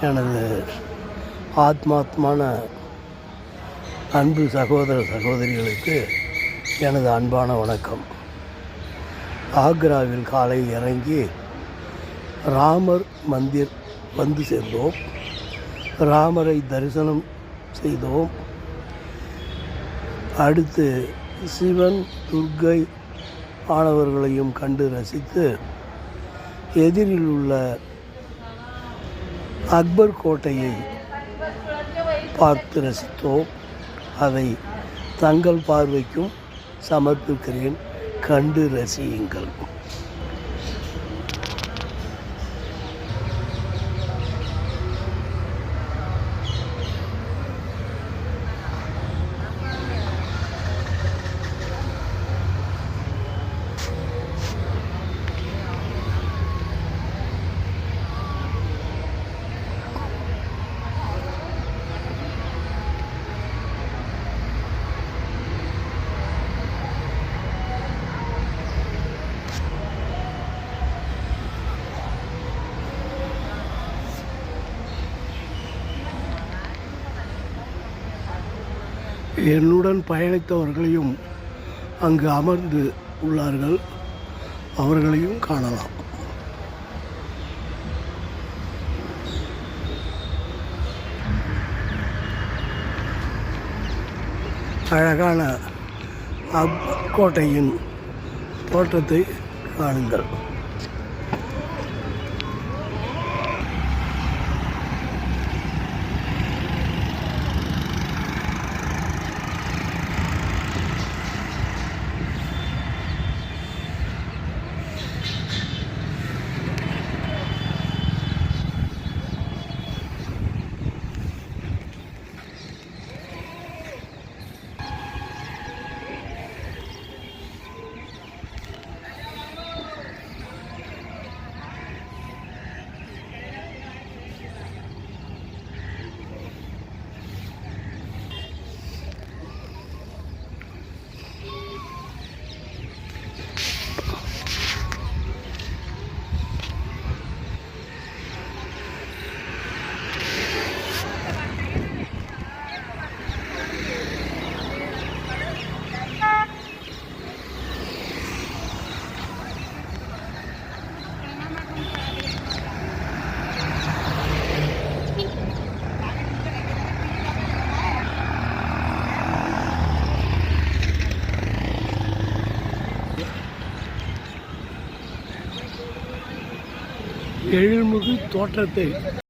எனது ஆத்மாத்மான அன்பு சகோதர சகோதரிகளுக்கு எனது அன்பான வணக்கம். ஆக்ராவில் காலை இறங்கி ராமர் மந்திர் வந்து சேர்ந்தோம். ராமரை தரிசனம் செய்தோம். அடுத்து சிவன் துர்க்கை ஆனவர்களையும் கண்டு ரசித்து எதிரில் உள்ள அக்பர் கோட்டையை பார்த்து ரசித்தோம். அதை தங்கள் பார்வைக்கும் சமர்ப்பிக்கிறேன். கண்டு ரசியுங்கள். என்னுடன் பயணித்தவர்களையும் அங்கு அமர்ந்து உள்ளார்கள். அவர்களையும் காணலாம். அழகான அப் கோட்டையின் தோற்றத்தை காணுங்கள். எழில்மிகு தோற்றத்தை